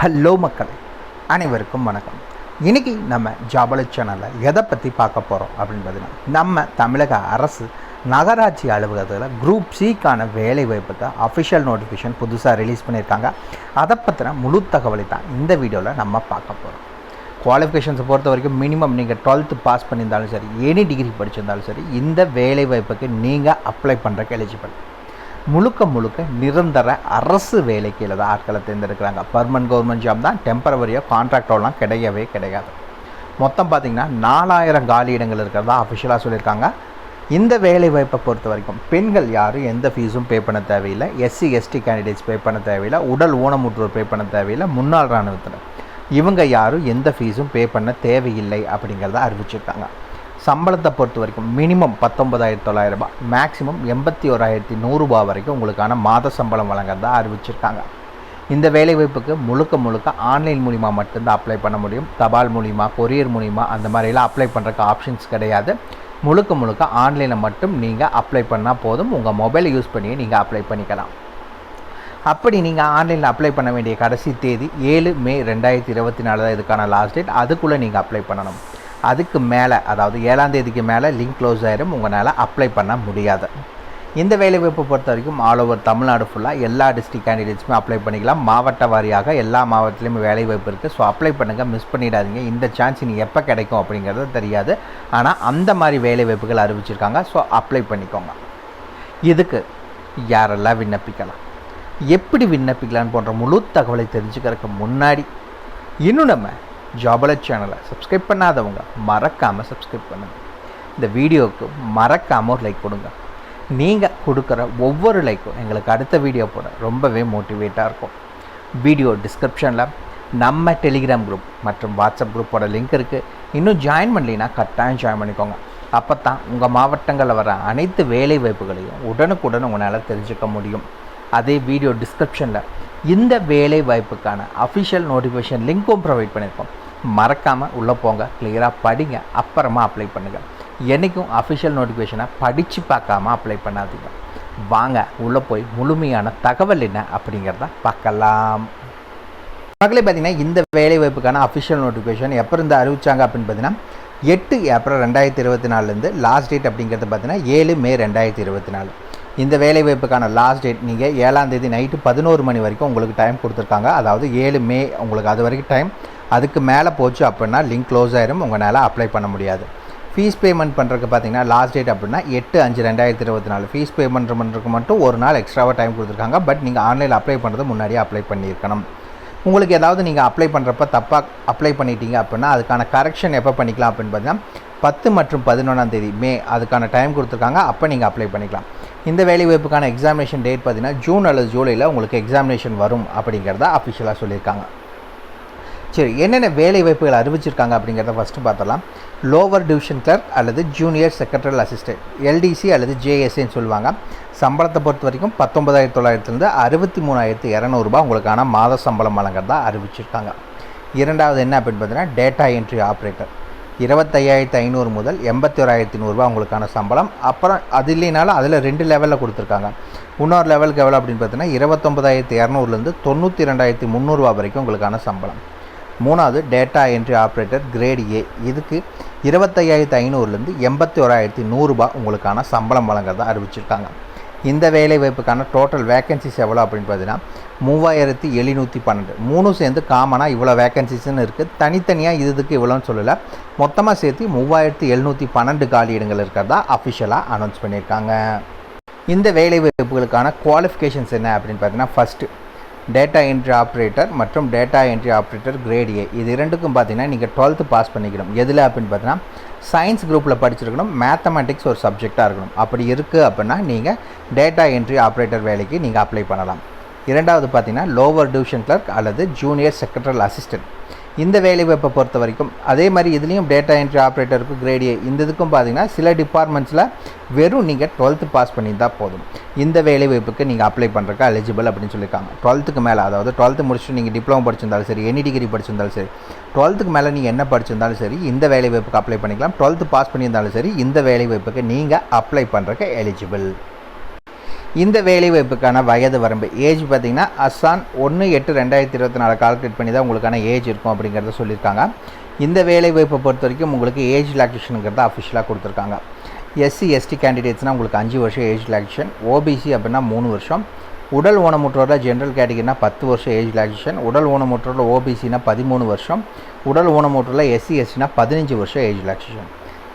Hello மக்களே அனைவருக்கும் வணக்கம். இன்றைக்கி நம்ம ஜாபல சேனலில் எதை பற்றி பார்க்க போகிறோம் அப்படின்னு பார்த்தீங்கன்னா நம்ம தமிழக அரசு நகராட்சி அலுவலகத்தில் குரூப் சிக்கான வேலை வாய்ப்புக்கு அஃபிஷியல் நோட்டிஃபிகேஷன் புதுசாக ரிலீஸ் பண்ணியிருக்காங்க. அதை பற்றின முழு தகவலை தான் இந்த வீடியோவில் நம்ம பார்க்க போகிறோம் குவாலிஃபிகேஷன்ஸை பொறுத்த வரைக்கும் மினிமம் நீங்கள் டுவெல்த்து பாஸ் பண்ணியிருந்தாலும் சரி எனி டிகிரி படிச்சிருந்தாலும் சரி இந்த வேலை வாய்ப்புக்கு நீங்கள் அப்ளை பண்ணுறக்கு எலிஜிபிள் முழுக்க முழுக்க நிரந்தர அரசு வேலைக்கு தான் ஆட்களை தேர்ந்தெடுக்கிறாங்க. பர்மனன்ட் கவர்மெண்ட் ஜாப் தான் டெம்பரவரியாக கான்ட்ராக்டோலாம் கிடையவே கிடையாது. மொத்தம் பார்த்திங்கன்னா நாலாயிரம் காலி இடங்கள் இருக்கிறதா அஃபிஷியலாக சொல்லியிருக்காங்க. இந்த வேலை வாய்ப்பை பொறுத்த வரைக்கும் பெண்கள் யாரும் எந்த ஃபீஸும் பே பண்ண தேவையில்லை. எஸ்சி எஸ்டி கேண்டிடேட்ஸ் பே பண்ண தேவையில்லை. உடல் ஊனமுற்றோர் பே பண்ண தேவையில்லை. முன்னாள் இராணுவத்தினர். இவங்க யாரும் எந்த ஃபீஸும் பே பண்ண தேவையில்லை அப்படிங்கிறத அறிவிச்சிருக்காங்க. சம்பளத்தை பொறுத்த வரைக்கும் மினிமம் பத்தொன்பதாயிரத்தி தொள்ளாயிரம் ரூபாய் மேக்ஸிமம் எண்பத்தி ஓராயிரத்தி நூறுரூபா வரைக்கும் உங்களுக்கான மாத சம்பளம் வழங்குறதா அறிவிச்சிருக்காங்க. இந்த வேலைவாய்ப்புக்கு முழுக்க முழுக்க ஆன்லைன் மூலிமா மட்டும்தான் அப்ளை பண்ண முடியும். தபால் மூலிமா கொரியர் மூலிமா அந்த மாதிரிலாம் அப்ளை பண்ணுறக்கு ஆப்ஷன்ஸ் கிடையாது. முழுக்க முழுக்க ஆன்லைனில் மட்டும் நீங்கள் அப்ளை பண்ணால் போதும். உங்கள் மொபைலை யூஸ் பண்ணி நீங்கள் அப்ளை பண்ணிக்கலாம். அப்படி நீங்கள் ஆன்லைனில் அப்ளை பண்ண வேண்டிய கடைசி தேதி ஏழு மே ரெண்டாயிரத்தி இருபத்தி நாலு தான் இதுக்கான லாஸ்ட் டேட் அதுக்குள்ளே நீங்கள் அப்ளை பண்ணணும். அதுக்கு மேலே அதாவது ஏழாம் தேதிக்கு மேலே லிங்க் க்ளோஸ் ஆயிரும் உங்களால் அப்ளை பண்ண முடியாது. இந்த வேலைவாய்ப்பு பொறுத்த வரைக்கும் ஆல் ஓவர் தமிழ்நாடு ஃபுல்லாக எல்லா டிஸ்ட்ரிக் கேண்டிடேட்ஸுமே அப்ளை பண்ணிக்கலாம். மாவட்ட வாரியாக எல்லா மாவட்டத்துலேயுமே வேலைவாய்ப்பு இருக்குது ஸோ அப்ளை பண்ணுங்கள் மிஸ் பண்ணிடாதீங்க. இந்த சான்ஸ் இனி எப்போ கிடைக்கும் அப்படிங்கிறது தெரியாது. ஆனால் அந்த மாதிரி வேலைவாய்ப்புகள் அறிவிச்சிருக்காங்க. ஸோ அப்ளை பண்ணிக்கோங்க. இதுக்கு யாரெல்லாம் விண்ணப்பிக்கலாம்? எப்படி விண்ணப்பிக்கலான்னு போன்ற முழு தகவலை தெரிஞ்சுக்கிறதுக்கு முன்னாடி இன்னும் நம்ம ஜாபலட் சேனலை சப்ஸ்கிரைப் பண்ணாதவங்க மறக்காமல் சப்ஸ்கிரைப் பண்ணுங்கள் இந்த வீடியோவுக்கு மறக்காமல் ஒரு லைக் கொடுங்க. நீங்கள் கொடுக்குற ஒவ்வொரு லைக்கும் எங்களுக்கு அடுத்த வீடியோ போட ரொம்பவே மோட்டிவேட்டாக இருக்கும். வீடியோ டிஸ்கிரிப்ஷனில் நம்ம டெலிகிராம் குரூப் மற்றும் வாட்ஸ்அப் குரூப்போட லிங்க் இருக்குது இன்னும் ஜாயின் பண்ணலைன்னா கட்டாயம் ஜாயின் பண்ணிக்கோங்க. அப்போ தான் உங்கள் மாவட்டங்களில் வர அனைத்து வேலை வாய்ப்புகளையும் உடனுக்குடன் உங்களால் தெரிஞ்சுக்க முடியும். அதே வீடியோ டிஸ்கிரிப்ஷனில் இந்த வேலை வாய்ப்புக்கான அஃபிஷியல் நோட்டிஃபிகேஷன் லிங்க்கும் ப்ரொவைட் பண்ணியிருக்கோம் மறக்காமல் உள்ளே போங்க கிளியராக படிங்க அப்புறமா அப்ளை பண்ணுங்கள் என்றைக்கும் அஃபிஷியல் நோட்டிஃபிகேஷனை படித்து பார்க்காம அப்ளை பண்ணாதீங்க. வாங்க உள்ளே போய் முழுமையான தகவல் என்ன அப்படிங்கிறத பார்க்கலாம். மக்களே பார்த்தீங்கன்னா இந்த வேலைவாய்ப்புக்கான அஃபிஷியல் நோட்டிஃபிகேஷன் எப்போ இருந்து அறிவிச்சாங்க அப்படின்னு பார்த்தீங்கன்னா எட்டு ஏப்ரல் ரெண்டாயிரத்தி இருபத்தி நாலுலேருந்து லாஸ்ட் டேட் அப்படிங்கிறது பார்த்தீங்கன்னா ஏழு மே ரெண்டாயிரத்தி இருபத்தி நாலு. இந்த வேலைவாய்ப்புக்கான லாஸ்ட் டேட் நீங்கள் ஏழாம் தேதி நைட்டு பதினோரு மணி வரைக்கும் உங்களுக்கு டைம் கொடுத்துருக்காங்க. அதாவது ஏழு மே உங்களுக்கு அது வரைக்கும் டைம் அதுக்கு மேலே போச்சு அப்படின்னா லிங்க் க்ளோஸ் ஆயிரும் உங்களால் அப்ளை பண்ண முடியாது. ஃபீஸ் பேமெண்ட் பண்ணுறதுக்கு பார்த்தீங்கன்னா லாஸ்ட் டேட் அப்படின்னா எட்டு அஞ்சு ரெண்டாயிரத்தி இருபத்தி நாலு. ஃபீஸ் பேமெண்ட் பண்ணுறதுக்கு மட்டும் ஒரு நாள் எக்ஸ்ட்ராவாக டைம் கொடுத்துருக்காங்க. பட் நீங்கள் ஆன்லைனில் அப்ளை பண்ணுறது முன்னாடியே அப்ளை பண்ணியிருக்கணும். உங்களுக்கு ஏதாவது நீங்கள் அப்ளை பண்ணுறப்ப தப்பாக அப்ளை பண்ணிட்டீங்க அப்படின்னா அதுக்கான கரெக்ஷன் எப்போ பண்ணிக்கலாம் அப்படின்னு பார்த்தீங்கன்னா பத்து மற்றும் பதினொன்றாம் தேதி மே அதுக்கான டைம் கொடுத்துருக்காங்க. அப்போ நீங்கள் அப்ளை பண்ணிக்கலாம். இந்த வேலைவாய்ப்புக்கான எக்ஸாமினேஷன் டேட் பார்த்தீங்கன்னா ஜூன் அல்லது ஜூலையில் உங்களுக்கு எக்ஸாமினேஷன் வரும் அப்படிங்கிறத அஃபிஷியலாக சொல்லியிருக்காங்க. சரி என்னென்ன வேலை வாய்ப்புகள் அறிவிச்சிருக்காங்க அப்படிங்கிறத ஃபஸ்ட்டு பார்த்தலாம் லோவர் டிவிஷன் கிளர்க் அல்லது ஜூனியர் செக்ரட்டரியல் அசிஸ்டன்ட் எல்டிசி அல்லது ஜேஎஸ்ஏன்னு சொல்லுவாங்க. சம்பளத்தை பொறுத்த வரைக்கும் பத்தொன்பதாயிரத்தி தொள்ளாயிரத்துலேருந்து அறுபத்தி மூணாயிரத்து இரநூறுபா உங்களுக்கான மாத சம்பளம் வழங்குறதா அறிவிச்சிருக்காங்க. இரண்டாவது என்ன அப்படின்னு பார்த்தீங்கன்னா டேட்டா என்ட்ரி ஆப்ரேட்டர் இருபத்தையாயிரத்து ஐநூறு முதல் எண்பத்தி ஓராயிரத்தி நூறுரூவா உங்களுக்கான சம்பளம். அப்புறம் அது இல்லைனாலும் அதில் ரெண்டு லெவலில் கொடுத்துருக்காங்க. இன்னொரு லெவலுக்கு எவ்வளோ அப்படின்னு பார்த்தீங்கன்னா இருபத்தொம்பதாயிரத்தி இரநூறுலேருந்து தொண்ணூற்றி ரெண்டாயிரத்தி முந்நூறுரூவா வரைக்கும் உங்களுக்கான சம்பளம். மூணாவது data entry operator grade A இதுக்கு இருபத்தையாயிரத்து ஐநூறுலேருந்து எண்பத்தி ஓராயிரத்தி நூறுரூபா உங்களுக்கான சம்பளம் வழங்குறதா அறிவிச்சிருக்காங்க. இந்த வேலை வாய்ப்புக்கான டோட்டல் வேக்கன்சிஸ் எவ்வளோ அப்படின்னு பார்த்தீங்கன்னா மூவாயிரத்தி எழுநூற்றி பன்னெண்டு. மூணும் சேர்ந்து காமனாக இவ்வளோ வேக்கன்சிஸ்ன்னு இருக்குது தனித்தனியாக இதுக்கு இவ்வளோன்னு சொல்லலை. மொத்தமாக சேர்த்து மூவாயிரத்தி எழுநூற்றி பன்னெண்டு காலி இடங்கள் இருக்கிறதா அஃபிஷியலாக அனௌன்ஸ் பண்ணியிருக்காங்க. இந்த வேலை வாய்ப்புகளுக்கான குவாலிஃபிகேஷன்ஸ் என்ன அப்படின்னு பார்த்தீங்கன்னா ஃபஸ்ட்டு டேட்டா என்ட்ரி ஆப்ரேட்டர் மற்றும் data entry operator grade A இது இரண்டுக்கும் பார்த்தீங்கன்னா நீங்கள் டுவெல்த்து பாஸ் பண்ணிக்கணும். எதில் அப்படின்னு பார்த்தீங்கன்னா சயின்ஸ் குரூப்பில் படிச்சிருக்கணும். மேத்தமெட்டிக்ஸ் ஒரு சப்ஜெக்டாக இருக்கணும். அப்படி இருக்குது அப்படின்னா நீங்கள் டேட்டா என்ட்ரி ஆப்ரேட்டர் வேலைக்கு நீங்கள் அப்ளை பண்ணலாம். இரண்டாவது பார்த்தீங்கன்னா லோவர் டிவிஷன் கிளர்க் அல்லது ஜூனியர் செக்ரட்டரியல் அசிஸ்டன்ட் இந்த வேலைவாய்ப்பை பொறுத்த வரைக்கும் அதே மாதிரி இதுலேயும் டேட்டா என்ட்ரி ஆப்ரேட்டருக்கும் கிரேடியே இந்த இதுக்கும் பார்த்தீங்கன்னா சில டிபார்ட்மெண்ட்ஸில் வெறும் நீங்கள் டுவெல்த்து பாஸ் பண்ணியிருந்தால் போதும். இந்த வேலைவாய்ப்புக்கு நீங்கள் அப்ளை பண்ணுறக்கு எலிஜிபிள் அப்படின்னு சொல்லியிருக்காங்க. டுவெல்த்துக்கு மேலே அதாவது டுவெல்த்து முடிச்சுட்டு நீங்கள் டிப்ளமோ படிச்சிருந்தாலும் சரி எனி டிகிரி படிச்சிருந்தாலும் சரி டுவெல்த்துக்கு மேலே நீங்கள் என்ன படிச்சிருந்தாலும் சரி இந்த வேலைவாய்ப்புக்கு அப்ளை பண்ணிக்கலாம். டுவெல்த்து பாஸ் பண்ணியிருந்தாலும் சரி இந்த வேலைவாய்ப்புக்கு நீங்கள் அப்ளை பண்ணுறக்கு எலிஜிபிள் இந்த வேலைவாய்ப்புக்கான வயது வரம்பு. ஏஜ் பார்த்திங்கன்னா அஸ்ஸான் ஒன்று எட்டு ரெண்டாயிரத்தி இருபத்தி நாலு கால்குலேட் பண்ணி தான் உங்களுக்கான ஏஜ் இருக்கும் அப்படிங்கிறத சொல்லியிருக்காங்க. இந்த வேலைவாய்ப்பை பொறுத்த வரைக்கும் உங்களுக்கு ஏஜ் ரிலாக்ஸேஷனுங்கிறத அஃபிஷியலாக கொடுத்துருக்காங்க. எஸ்சி எஸ்டி கேண்டிடேட்ஸ்னால் உங்களுக்கு அஞ்சு வருஷம் ஏஜ் ரிலாக்ஸேஷன் ஓபிசி அப்படின்னா மூணு வருஷம். உடல் ஊனமுற்றோரில் ஜென்ரல் கேட்டகிரினா பத்து வருஷம் ஏஜ் ரிலாக்ஸேஷன் உடல் ஊனமுற்றோரில் ஓபிசினா பதிமூணு வருஷம். உடல் ஊனமுற்றோரில் எஸ்சி எஸ்டினா பதினஞ்சு வருஷம் ஏஜ் ரிலாக்ஸேஷன்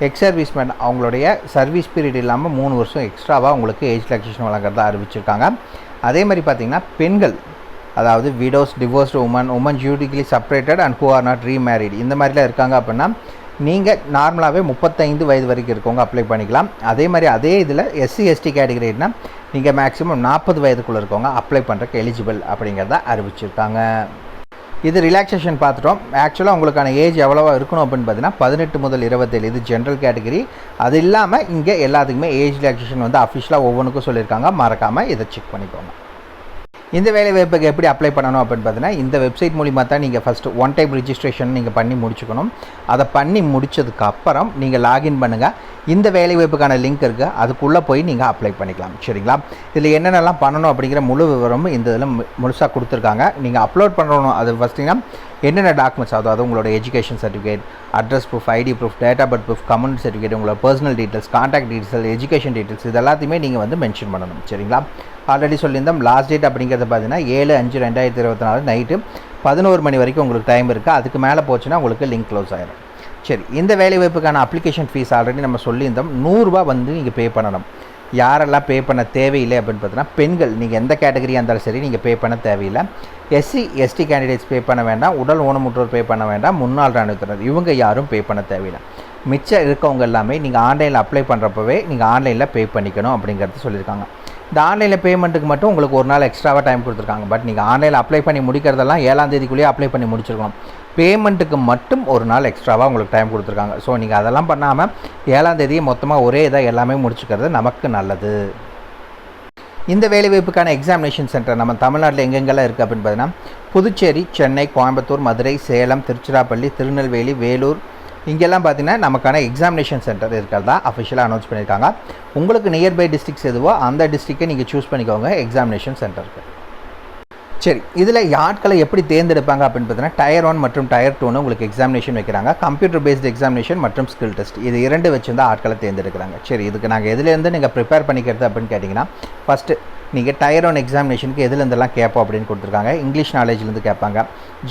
எக்ஸ் சர்வீஸ்மேன் அவங்களுடைய சர்வீஸ் பீரியட் இல்லாமல் மூணு வருஷம் எக்ஸ்ட்ராவாக உங்களுக்கு ஏஜ் ரிலாக்ஸேஷன் வழங்குறதா அறிவிச்சிருக்காங்க. அதே மாதிரி பார்த்தீங்கன்னா பெண்கள் அதாவது widows divorced women women judicially separated and who are not remarried இந்த மாதிரிலாம் இருக்காங்க அப்படின்னா நீங்கள் நார்மலாகவே முப்பத்தைந்து வயது வரைக்கும் இருக்கவங்க அப்ளை பண்ணிக்கலாம். அதே மாதிரி அதே இதில் எஸ்சி எஸ்டி கேட்டகரினா நீங்கள் மேக்ஸிமம் நாற்பது வயதுக்குள்ளே இருக்கவங்க அப்ளை பண்ணுறக்கு எலிஜிபிள் அப்படிங்கிறத அறிவிச்சிருக்காங்க. இது ரிலாக்ஸேஷன் பார்த்துட்டோம். ஆக்சுவலாக உங்களுக்கான ஏஜ் எவ்வளோவா இருக்கணும் அப்படின்னு பார்த்தீங்கன்னா பதினெட்டு முதல் இருபத்தேழு இது ஜென்ரல் கேட்டகரி அது இல்லாமல் இங்கே எல்லாத்துக்குமே ஏஜ் ரிலாக்ஸேஷன் வந்து அஃபிஷியலாக ஒவ்வொன்றுக்கும் சொல்லியிருக்காங்க. மறக்காமல் இதை செக் பண்ணிக்கோங்க. இந்த வேலை வாய்ப்புக்கு எப்படி அப்ளை பண்ணணும் அப்படின்னு பார்த்தீங்கன்னா இந்த வெப்சைட் மூலிமா தான் நீங்கள் ஃபஸ்ட்டு ஒன் டைம் ரிஜிஸ்ட்ரேஷன் நீங்கள் பண்ணி முடிச்சுக்கணும். அதை பண்ணி முடித்ததுக்கப்புறம் நீங்கள் லாகின் பண்ணுங்கள் இந்த வேலை வாய்ப்புக்கான லிங்க் இருக்குது அதுக்குள்ளே போய் நீங்கள் அப்ளை பண்ணிக்கலாம். சரிங்களா? இதில் என்னென்னலாம் பண்ணணும் அப்படிங்கிற முழு விவரமும் இந்த இதில் முழுசாக கொடுத்துருக்காங்க. நீங்கள் அப்லோட் பண்ணணும். அது ஃபஸ்ட்டிங்கன்னா என்னென்ன டாக்குமெண்ட்ஸ் அதாவது உங்களோட education certificate address proof ID proof data birth proof community certificate உங்களோட personal details contact details education details இது எல்லாத்தையுமே நீங்கள் வந்து மென்ஷன் பண்ணணும். சரிங்களா? ஆல்ரெடி சொல்லியிருந்தோம். லாஸ்ட் டேட் அப்படிங்கிறது பார்த்தீங்கன்னா ஏழு அஞ்சு ரெண்டாயிரத்தி இருபத்தி நாலு நைட்டு பதினோரு மணி வரைக்கும் உங்களுக்கு டைம் இருக்குது அதுக்கு மேலே போச்சுன்னா உங்களுக்கு லிங்க் க்ளோஸ் ஆயிடும் சரி இந்த வேலைவாய்ப்புக்கான அப்ளிகேஷன் ஃபீஸ் ஆல்ரெடி நம்ம சொல்லியிருந்தோம். நூறுரூவா வந்து நீங்கள் பே பண்ணணும். யாரெல்லாம் பே பண்ண தேவையில்லை அப்படின்னு பார்த்தீங்கன்னா பெண்கள் நீங்கள் எந்த கேட்டகரியாக இருந்தாலும் சரி நீங்கள் பே பண்ண தேவையில்லை. எஸ்சி எஸ்டி கேண்டிடேட்ஸ் பே பண்ண வேண்டாம். உடல் ஊனமுற்றோர் பே பண்ண வேண்டாம். முன்னாள் ராணுவத்தினர் இவங்க யாரும் பே பண்ண தேவையில்லை. மிச்சம் இருக்கவங்க எல்லாமே நீங்கள் ஆன்லைனில் அப்ளை பண்ணுறப்பவே நீங்கள் ஆன்லைனில் பே பண்ணிக்கணும் அப்படிங்கிறது சொல்லியிருக்காங்க. இந்த ஆன்லைனில் பேமெண்ட்டுக்கு மட்டும் உங்களுக்கு ஒரு நாள் எக்ஸ்ட்ராவாக டைம் கொடுத்துருக்காங்க. பட் நீங்கள் ஆன்லைனில் அப்ளை பண்ணி முடிக்கிறதெல்லாம் ஏழாம் தேதிக்குள்ளேயே அப்ளை பண்ணி முடிச்சிருக்கணும். பேமெண்ட்டுக்கு மட்டும் ஒரு நாள் எக்ஸ்ட்ராவாக உங்களுக்கு டைம் கொடுத்துருக்காங்க. ஸோ நீங்கள் அதெல்லாம் பண்ணாமல் ஏழாம் தேதியை மொத்தமாக ஒரே இதாக எல்லாமே முடிச்சுக்கிறது நமக்கு நல்லது. இந்த வேலைவாய்ப்புக்கான எக்ஸாமினேஷன் சென்டர் நம்ம தமிழ்நாட்டில் எங்கெங்கெல்லாம் இருக்குது அப்படின்னு பார்த்தீங்கன்னா புதுச்சேரி சென்னை கோயம்புத்தூர் மதுரை சேலம் திருச்சிராப்பள்ளி திருநெல்வேலி வேலூர் இங்கெல்லாம் பார்த்தீங்கன்னா நமக்கான எக்ஸாமினேஷன் சென்டர் இருக்கிறதா அஃபிஷியலாக அனௌன்ஸ் பண்ணியிருக்காங்க. உங்களுக்கு நியர்பை டிஸ்ட்ரிக்ஸ் எதுவோ அந்த டிஸ்ட்ரிக்டை நீங்கள் சூஸ் பண்ணிக்கோங்க எக்ஸாமினேஷன் சென்டருக்கு சரி இதில் ஆட்களை எப்படி தேர்ந்தெடுப்பாங்க அப்படின்னு பார்த்தீங்கன்னா டயர் ஒன் மற்றும் டயர் டூன்னு உங்களுக்கு எக்ஸாமினேஷன் வைக்கிறாங்க. கம்ப்யூட்டர் பேஸ்டு எக்ஸாமினேஷன் மற்றும் ஸ்கில் டெஸ்ட் இது இரண்டு வச்சு தான் ஆட்களை தேர்ந்தெடுக்கிறாங்க. சரி இதுக்கு நாங்கள் எதுலேருந்து நீங்கள் ப்ரிப்பேர் பண்ணிக்கிறது அப்படின்னு கேட்டிங்கன்னா ஃபஸ்ட்டு நீங்கள் டயர் ஒன் எக்ஸாமினேஷனுக்கு எதுலேருந்தெல்லாம் கேட்போம் அப்படின்னு கொடுத்துருக்காங்க. இங்கிலீஷ் நாலேஜ்லேருந்து கேட்பாங்க.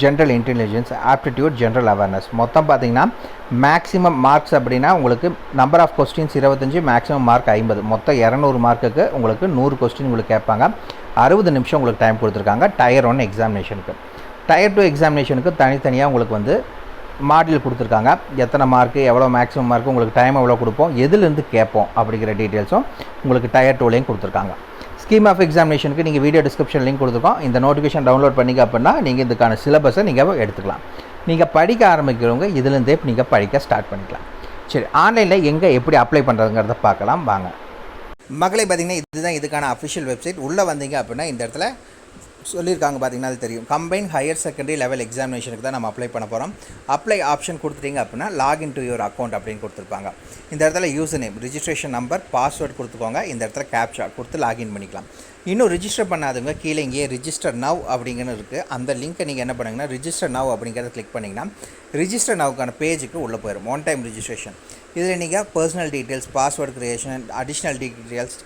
General intelligence aptitude general awareness மொத்தம் பார்த்தீங்கன்னா மேக்ஸிமம் மார்க்ஸ் அப்படின்னா உங்களுக்கு நம்பர் ஆஃப் கொஸ்டின்ஸ் இருபத்தஞ்சி மேக்ஸிமம் மார்க் ஐம்பது. மொத்தம் இரநூறு மார்க்குக்கு உங்களுக்கு நூறு கொஸ்டின் உங்களுக்கு கேட்பாங்க. அறுபது நிமிஷம் உங்களுக்கு டைம் கொடுத்துருக்காங்க டயர் ஒன் எக்ஸாமினேஷனுக்கு டயர் டூ எக்ஸாமினேஷனுக்கு தனித்தனியாக உங்களுக்கு வந்து மாடல் கொடுத்துருக்காங்க. எத்தனை மார்க்கு எவ்வளோ மேக்ஸிமம் மார்க்கு உங்களுக்கு டைம் எவ்வளோ கொடுப்போம் எதுலேருந்து கேட்போம் அப்படிங்கிற டீட்டெயில்ஸும் உங்களுக்கு டயர் டூலையும் கொடுத்துருக்காங்க. ஸ்கீம் ஆஃப் எக்ஸாமினேஷனுக்கு நீங்கள் வீடியோ டிஸ்கிரிப்ஷன் லிங்க் கொடுத்துருக்கோம். இந்த நோட்டிஃபிகேஷன் டவுன்லோட் பண்ணிக்க அப்படின்னா நீங்கள் இதுக்கான சிலபஸை நீங்கள் எடுத்துக்கலாம். நீங்கள் படிக்க ஆரம்பிக்கிறவங்க இதுலேருந்தே நீங்கள் படிக்க ஸ்டார்ட் பண்ணிக்கலாம். சரி ஆன்லைனில் எங்கே எப்படி அப்ளை பண்ணுறதுங்கிறத பார்க்கலாம். வாங்க. மகளே பார்த்தீங்கன்னா இதுதான் இதுக்கான அஃபிஷியல் வெப்சைட் உள்ளே வந்தீங்க அப்படின்னா இந்த இடத்துல சொல்லியிருக்காங்க பார்த்தீங்கன்னா அது தெரியும். கம்பைன் ஹையர் செகண்டரி லெவல் எக்ஸாமினேஷனுக்கு தான் நம்ம அப்ளை பண்ண போகிறோம் அப்ளை ஆப்ஷன் கொடுத்துட்டீங்க அப்படின்னா லாகின் டு யுவர் அக்கௌண்ட் அப்படின்னு கொடுத்துருப்பாங்க. இந்த இடத்துல user name registration number password கொடுத்துக்கோங்க. இந்த இடத்துல கேப்ஷா கொடுத்து லாகின் பண்ணிக்கலாம். இன்னும் ரிஜிஸ்டர் பண்ணாதவங்க கீழே இங்கேயே ரிஜிஸ்டர் நவ் அப்படிங்கன்னு இருக்குது அந்த லிங்க்கை நீங்கள் என்ன பண்ணுங்கன்னா ரிஜிஸ்டர் நவ் அப்படிங்கிறத கிளிக் பண்ணிங்கன்னா ரிஜிஸ்டர் நவுக்கான பேஜுக்கு உள்ளே போயிடும் ஒன் டைம் ரிஜிஸ்ட்ரேஷன் இதில் நீங்கள் personal details password creation additional details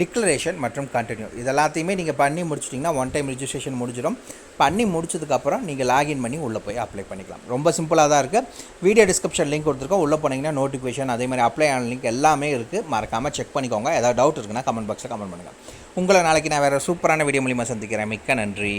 declaration மற்றும் கண்டினியூ இது எல்லாத்தையுமே நீங்கள் பண்ணி முடிச்சிட்டிங்கன்னா ஒன் டைம் ரிஜிஸ்ட்ரேஷன் முடிஞ்சிடும். பண்ணி முடிச்சதுக்கப்புறம் நீங்கள் லாகின் பண்ணி உள்ளே போய் அப்ளை பண்ணிக்கலாம். ரொம்ப சிம்பிளாக தான் இருக்குது வீடியோ டிஸ்கிரிப்ஷன் லிங்க் கொடுத்துருக்கோம். உள்ளே போனீங்கன்னா நோட்டிஃபிகேஷன் அதே மாதிரி அப்ளை ஆன லிங்க் எல்லாமே இருக்குது மறக்காமல் செக் பண்ணிக்கோங்க. ஏதாவது டவுட் இருக்குன்னா கமெண்ட் பாக்ஸில் கமெண்ட் பண்ணுங்கள் உங்களை நாளைக்கு நான் வேறு சூப்பரான வீடியோ மூலிமா சந்திக்கிறேன். மிக்க நன்றி.